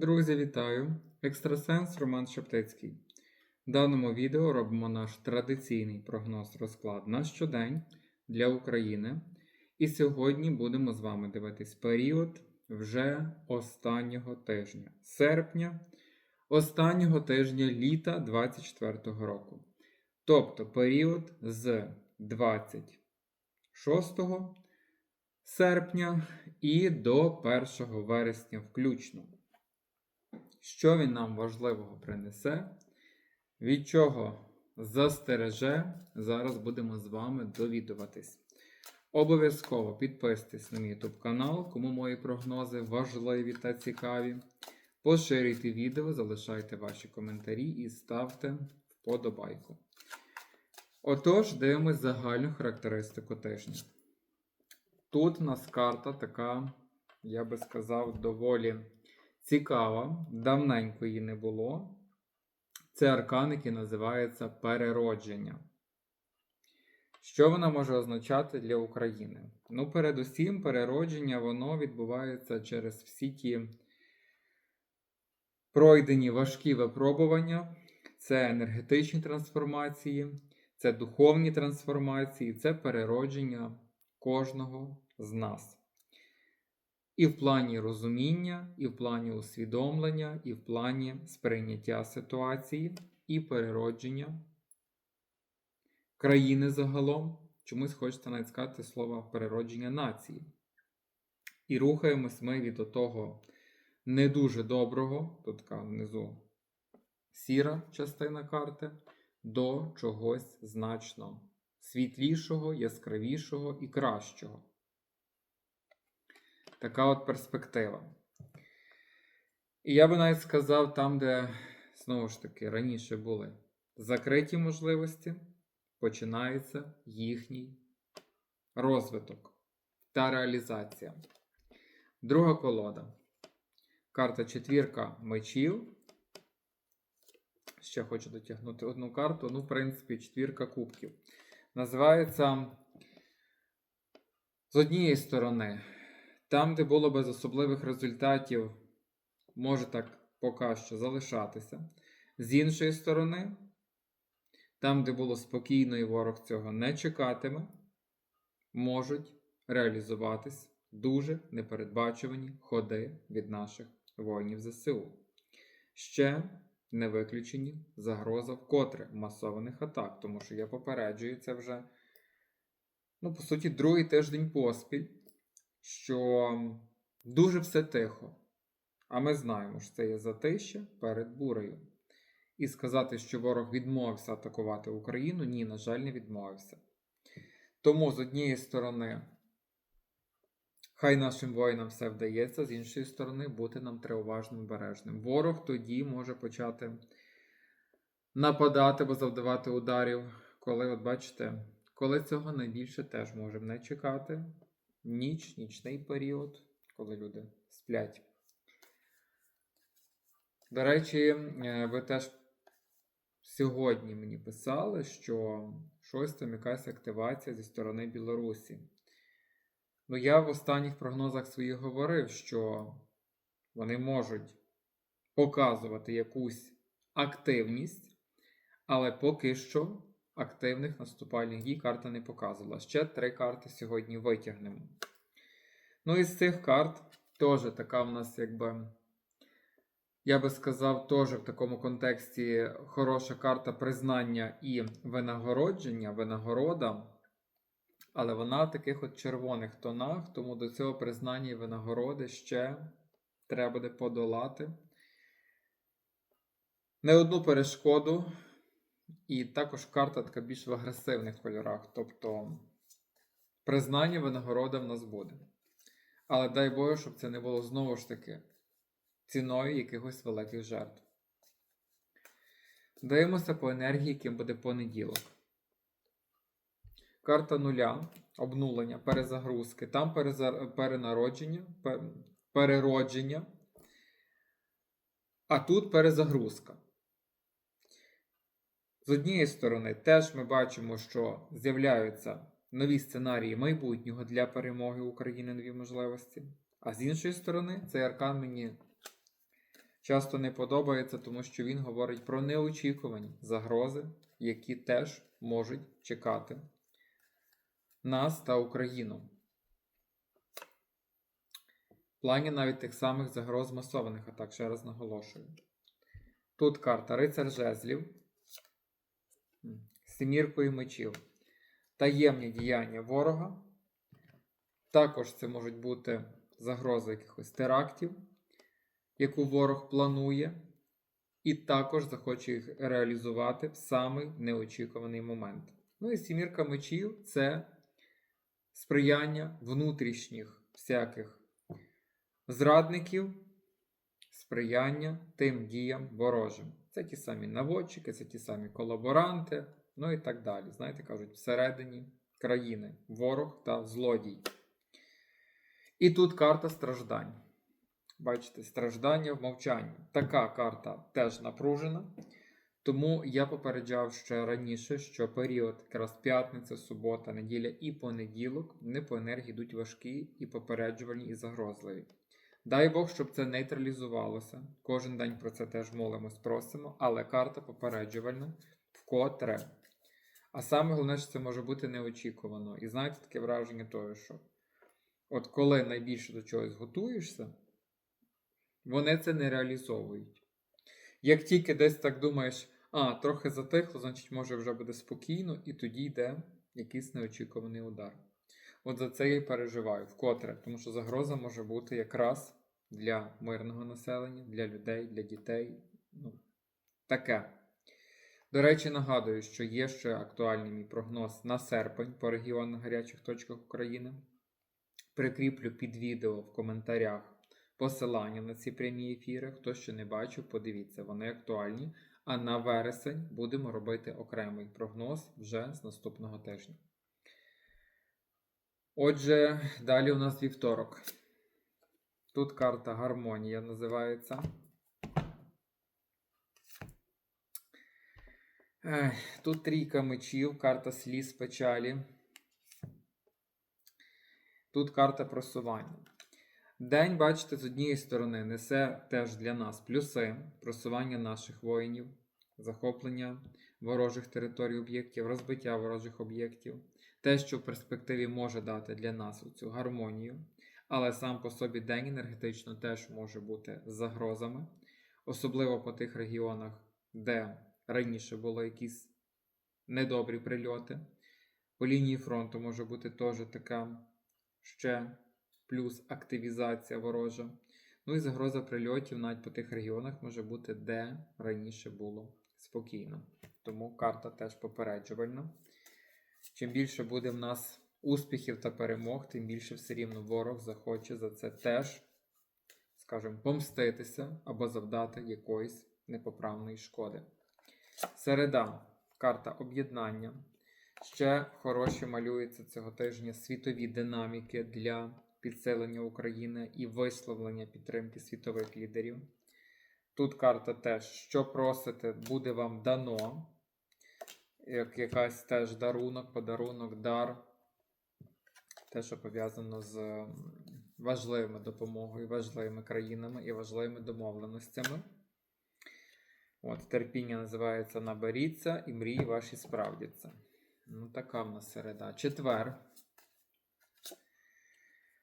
Друзі, вітаю! Екстрасенс Роман Шептицький. В даному відео робимо наш традиційний прогноз розклад на щодень для України. І сьогодні будемо з вами дивитись період вже останнього тижня, серпня, останнього тижня літа 2024 року. Тобто період з 26 серпня і до 1 вересня включно. Що він нам важливого принесе, від чого застереже, зараз будемо з вами довідуватись. Обов'язково підписуйтесь на мій YouTube канал, кому мої прогнози важливі та цікаві. Поширюйте відео, залишайте ваші коментарі і ставте вподобайку. Отож, дивимось загальну характеристику тижня. Тут у нас карта така, я би сказав, доволі цікава. Давненько її не було. Це аркан, який називається переродження. Що вона може означати для України? Ну, передусім, переродження воно відбувається через всі ті пройдені важкі випробування, це енергетичні трансформації, це духовні трансформації, це переродження кожного з нас. І в плані розуміння, і в плані усвідомлення, і в плані сприйняття ситуації, і переродження країни загалом. Чомусь хочеться навіть сказати слово переродження нації. І рухаємось ми від того не дуже доброго, тут така внизу сіра частина карти, до чогось значно світлішого, яскравішого і кращого. Така от перспектива. І я би навіть сказав, там, де, знову ж таки, раніше були закриті можливості, починається їхній розвиток та реалізація. Друга колода. Карта четвірка мечів. Ще хочу дотягнути одну карту. Ну, в принципі, четвірка кубків. Називається з однієї сторони. Там, де було без особливих результатів, може так поки що залишатися. З іншої сторони, там, де було спокійно і ворог цього не чекатиме, можуть реалізуватись дуже непередбачувані ходи від наших воїнів ЗСУ. Ще не виключені загроза вкотре масованих атак, тому що я попереджую це вже, ну, по суті, другий тиждень поспіль що дуже все тихо. А ми знаємо, що це є затище перед бурею. І сказати, що ворог відмовився атакувати Україну, ні, на жаль, не відмовився. Тому, з однієї сторони, хай нашим воїнам все вдається, з іншої сторони, бути нам треба уважним бережним. Ворог тоді може почати нападати або завдавати ударів, коли, от бачите, коли цього найбільше теж можемо не чекати ніч, нічний період, коли люди сплять. До речі, е, ви теж сьогодні мені писали, що щось там якась активація зі сторони Білорусі. Ну, я в останніх прогнозах своїх говорив, що вони можуть показувати якусь активність, але поки що активних наступальних дій карта не показувала. Ще три карти сьогодні витягнемо. Ну, із цих карт теж така в нас, якби, я би сказав, теж в такому контексті хороша карта признання і винагородження, винагорода. Але вона в таких от червоних тонах, тому до цього признання і винагороди ще треба буде подолати. Не одну перешкоду. І також карта така більш в агресивних кольорах. Тобто признання винагорода в нас буде. Але дай Боже, щоб це не було знову ж таки ціною якихось великих жертв. Дивимося по енергії, яким буде понеділок. Карта нуля, обнулення, перезагрузки. Там перенародження, переродження. А тут перезагрузка. З однієї сторони, теж ми бачимо, що з'являються нові сценарії майбутнього для перемоги України нові можливості. А з іншої сторони, цей аркан мені часто не подобається, тому що він говорить про неочікувані загрози, які теж можуть чекати нас та Україну. В плані навіть тих самих загроз масованих атак, ще раз наголошую. Тут карта Рицар Жезлів, з мечів, таємні діяння ворога. Також це можуть бути загрози якихось терактів, яку ворог планує, і також захоче їх реалізувати в самий неочікуваний момент. Ну і сімірка мечів це сприяння внутрішніх всяких зрадників, сприяння тим діям ворожим. Це ті самі наводчики, це ті самі колаборанти, ну і так далі. Знаєте, кажуть, всередині країни ворог та злодій. І тут карта страждань. Бачите, страждання в мовчанні. Така карта теж напружена. Тому я попереджав ще раніше, що період якраз п'ятниця, субота, неділя і понеділок не по енергії йдуть важкі і попереджувальні і загрозливі. Дай Бог, щоб це нейтралізувалося. Кожен день про це теж молимось, просимо, але карта попереджувальна вкотре. А саме головне, що це може бути неочікувано. І знаєте, таке враження того, що от коли найбільше до чогось готуєшся, вони це не реалізовують. Як тільки десь так думаєш, а, трохи затихло, значить, може вже буде спокійно, і тоді йде якийсь неочікуваний удар. От за це я й переживаю вкотре, тому що загроза може бути якраз для мирного населення, для людей, для дітей. Ну, таке. До речі, нагадую, що є ще актуальний мій прогноз на серпень по регіонах гарячих точках України. Прикріплю під відео в коментарях посилання на ці прямі ефіри. Хто ще не бачив, подивіться, вони актуальні. А на вересень будемо робити окремий прогноз вже з наступного тижня. Отже, далі у нас вівторок. Тут карта гармонія називається. Тут трійка мечів, карта сліз печалі. Тут карта просування. День, бачите, з однієї сторони несе теж для нас плюси просування наших воїнів, захоплення ворожих територій об'єктів, розбиття ворожих об'єктів, те, що в перспективі може дати для нас цю гармонію, але сам по собі день енергетично теж може бути загрозами, особливо по тих регіонах, де раніше були якісь недобрі прильоти. По лінії фронту може бути теж така ще плюс активізація ворожа. Ну і загроза прильотів навіть по тих регіонах може бути, де раніше було спокійно. Тому карта теж попереджувальна. Чим більше буде в нас успіхів та перемог, тим більше все рівно ворог захоче за це теж, скажімо, помститися або завдати якоїсь непоправної шкоди. Середа карта об'єднання. Ще хороші малюються цього тижня світові динаміки для підсилення України і висловлення підтримки світових лідерів. Тут карта теж, що просите, буде вам дано. Як якась теж дарунок, подарунок, дар. Те, що пов'язано з важливими допомогою, важливими країнами і важливими домовленостями. От, терпіння називається Наберіться і мрії ваші справдяться. Ну, така в нас середа. Четвер.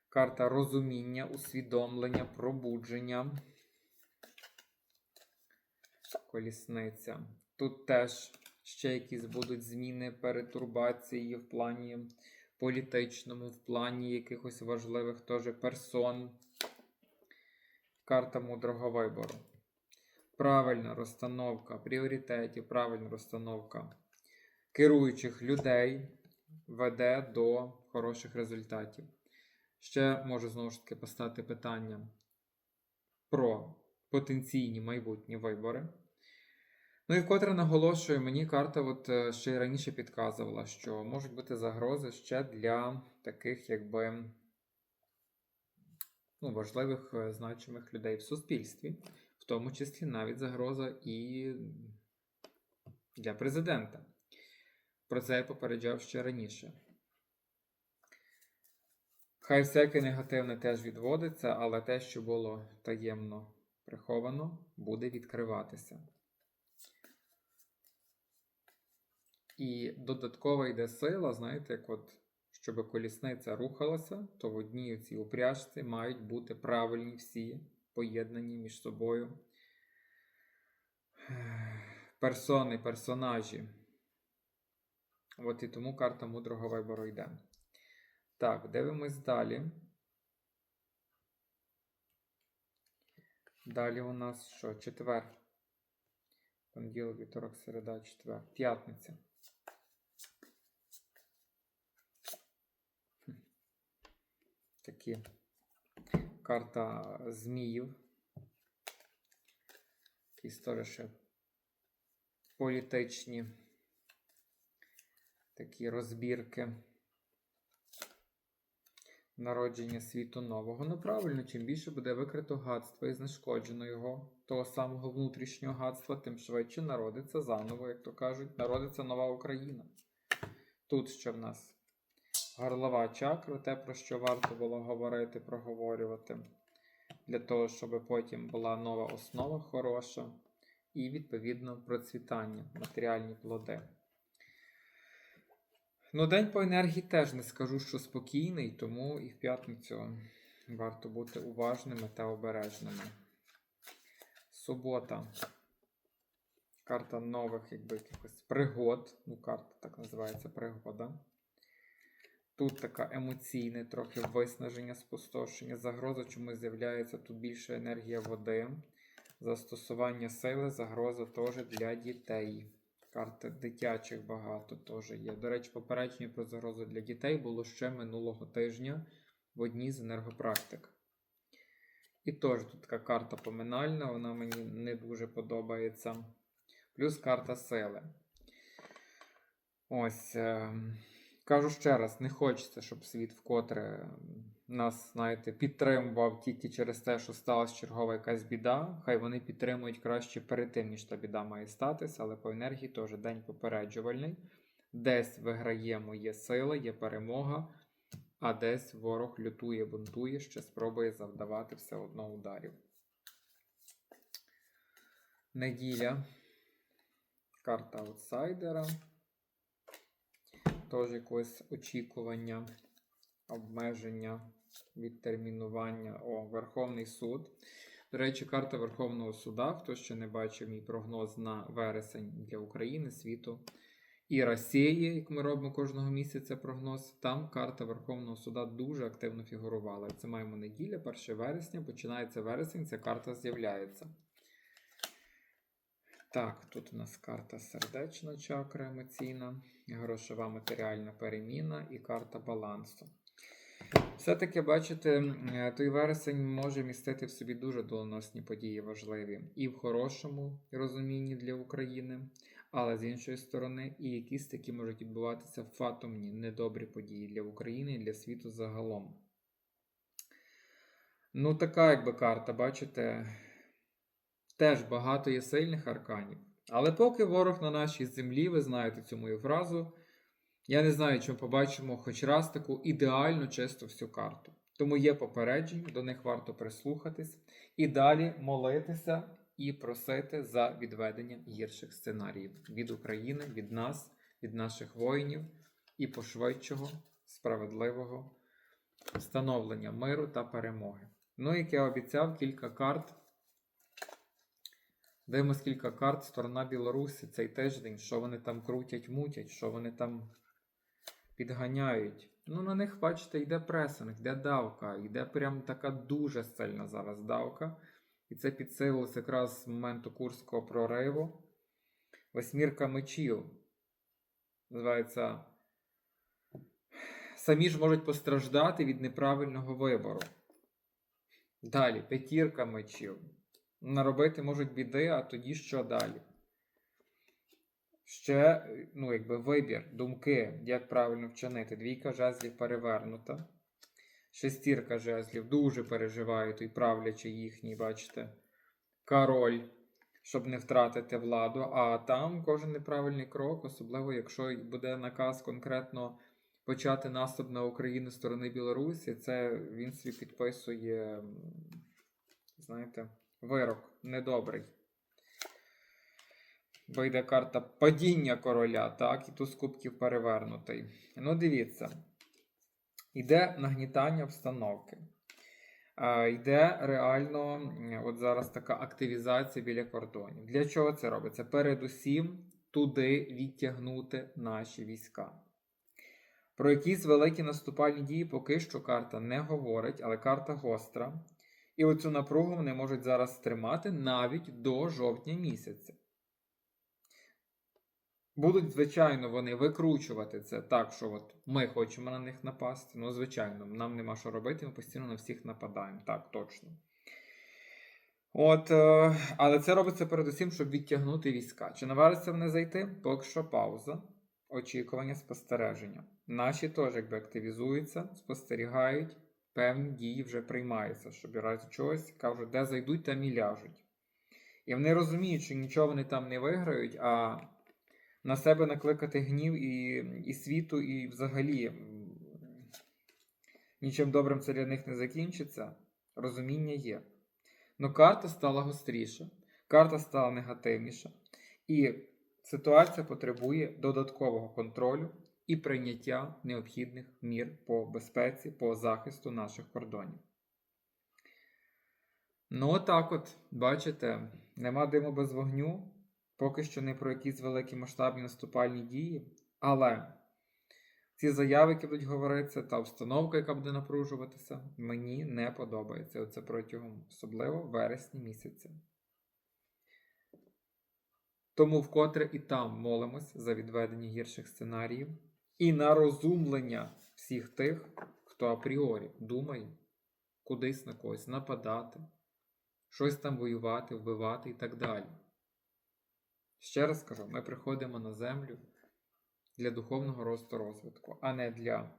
Карта розуміння, усвідомлення, пробудження. Колісниця. Тут теж ще якісь будуть зміни, перетурбації в плані політичному, в плані якихось важливих теж персон. Карта мудрого вибору. Правильна розстановка пріоритетів, правильна розстановка керуючих людей веде до хороших результатів. Ще можу знову ж таки поставити питання про потенційні майбутні вибори. Ну і вкотре наголошую, мені карта от е, ще й раніше підказувала, що можуть бути загрози ще для таких, якби ну, важливих е, значимих людей в суспільстві, в тому числі навіть загроза і для президента. Про це я попереджав ще раніше. Хай всяке негативне теж відводиться, але те, що було таємно приховано буде відкриватися. І додаткова йде сила, знаєте, як от, щоб колісниця рухалася, то в одній цій упряжці мають бути правильні всі поєднані між собою персони, персонажі. От і тому карта мудрого вибору йде. Так, дивимось далі. Далі у нас що? Четвер. Понеділок, вівторок, середа, четвер. П'ятниця. Такі. Карта зміїв. Ще політичні. Такі розбірки. Народження світу нового. Ну правильно, чим більше буде викрито гадство і знешкоджено його, того самого внутрішнього гадства, тим швидше народиться заново, як то кажуть, народиться нова Україна. Тут що в нас? Горлова чакра, те, про що варто було говорити, проговорювати, для того, щоб потім була нова основа хороша і, відповідно, процвітання, матеріальні плоди. Ну, день по енергії теж не скажу, що спокійний, тому і в п'ятницю варто бути уважними та обережними. Субота. Карта нових, якби якихось пригод. Ну, карта так називається пригода. Тут така емоційне, трохи виснаження, спустошення. Загроза чомусь з'являється тут більше енергія води. Застосування сили, загроза теж для дітей. Карти дитячих багато теж є. До речі, попередження про загрозу для дітей було ще минулого тижня в одній з енергопрактик. І теж тут така карта поминальна, вона мені не дуже подобається. Плюс карта сили. Ось. Кажу ще раз, не хочеться, щоб світ вкотре нас, знаєте, підтримував тільки через те, що сталася чергова якась біда. Хай вони підтримують краще перед тим, ніж та біда має статися, але по енергії теж день попереджувальний. Десь виграємо, є сила, є перемога, а десь ворог лютує, бунтує, ще спробує завдавати все одно ударів. Неділя. Карта аутсайдера теж якось очікування, обмеження, відтермінування. О, Верховний суд. До речі, карта Верховного суда. Хто ще не бачив мій прогноз на вересень для України, світу і Росії, як ми робимо кожного місяця прогноз, там карта Верховного суда дуже активно фігурувала. Це маємо неділя, 1 вересня, починається вересень, ця карта з'являється. Так, тут у нас карта сердечна чакра емоційна, грошова матеріальна переміна і карта балансу. Все-таки, бачите, е, той вересень може містити в собі дуже доленосні події важливі і в хорошому розумінні для України, але з іншої сторони, і якісь такі можуть відбуватися фатомні, недобрі події для України і для світу загалом. Ну, така якби карта, бачите. Теж багато є сильних арканів. Але поки ворог на нашій землі, ви знаєте цю мою фразу, я не знаю, чи ми побачимо хоч раз таку ідеально чисту всю карту. Тому є попередження, до них варто прислухатись і далі молитися і просити за відведення гірших сценаріїв від України, від нас, від наших воїнів і пошвидшого, справедливого встановлення миру та перемоги. Ну, як я обіцяв, кілька карт. Дивимось кілька карт сторона Білорусі цей тиждень, що вони там крутять, мутять, що вони там підганяють. Ну, на них, бачите, йде пресинг, йде давка, йде прям така дуже сильна зараз давка. І це підсилилось якраз з моменту Курського прориву. Восьмірка мечів. Називається. Самі ж можуть постраждати від неправильного вибору. Далі, п'ятірка мечів. Наробити можуть біди, а тоді що далі? Ще, ну, якби вибір, думки, як правильно вчинити. Двійка жезлів перевернута. Шестірка жезлів дуже переживає той правлячий їхній, бачите, король, щоб не втратити владу. А там кожен неправильний крок, особливо, якщо буде наказ конкретно почати наступ на Україну з сторони Білорусі, це він собі підписує, знаєте, вирок недобрий. Бо йде карта падіння короля, так, і туз кубків перевернутий. Ну, дивіться. Йде нагнітання обстановки. Йде реально от зараз така активізація біля кордонів. Для чого це робиться? Передусім туди відтягнути наші війська. Про якісь великі наступальні дії поки що карта не говорить, але карта гостра. І оцю напругу вони можуть зараз тримати навіть до жовтня місяця. Будуть, звичайно, вони викручувати це так, що от ми хочемо на них напасти. Ну, звичайно, нам нема що робити, ми постійно на всіх нападаємо. Так, точно. От, е, але це робиться передусім, щоб відтягнути війська. Чи навариться вони зайти? Поки що пауза. Очікування спостереження. Наші теж якби активізуються, спостерігають, певні дії вже приймаються, щоб разі чогось кажуть, де зайдуть, там і ляжуть. І вони розуміють, що нічого вони там не виграють, а на себе накликати гнів і, і світу, і взагалі нічим добрим це для них не закінчиться. Розуміння є. Ну, карта стала гостріша, карта стала негативніша. І ситуація потребує додаткового контролю і прийняття необхідних мір по безпеці, по захисту наших кордонів. Ну, отак от, бачите, нема диму без вогню. Поки що не про якісь великі масштабні наступальні дії, але ці заяви, які будуть говоритися, та обстановка, яка буде напружуватися, мені не подобається. Оце протягом особливо вересня місяця. Тому вкотре і там молимось за відведення гірших сценаріїв і на розумлення всіх тих, хто апріорі думає кудись на когось нападати, щось там воювати, вбивати і так далі. Ще раз кажу, ми приходимо на землю для духовного росту розвитку, а не для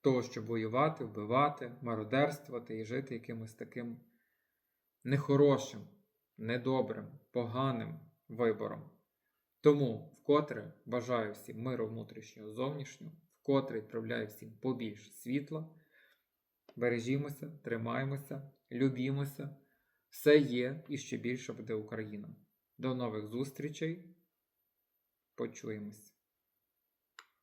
того, щоб воювати, вбивати, мародерствувати і жити якимось таким нехорошим, недобрим, поганим вибором. Тому вкотре бажаю всім миру внутрішнього зовнішнього, вкотре відправляю всім побільше світла. Бережімося, тримаємося, любімося. Все є і ще більше буде Україна. До нових зустрічей. Почуємось.